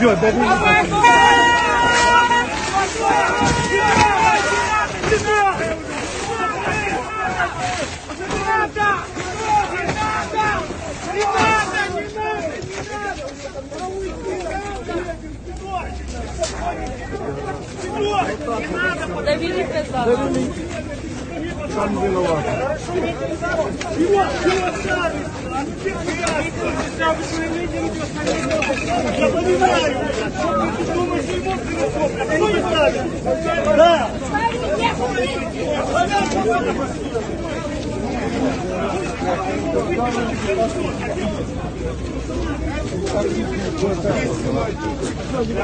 Все, дай мені. Давид казав. Сам виноват. Я понимаю, что ты думаешь, что ему философия. Кто не ставит? Да. Давид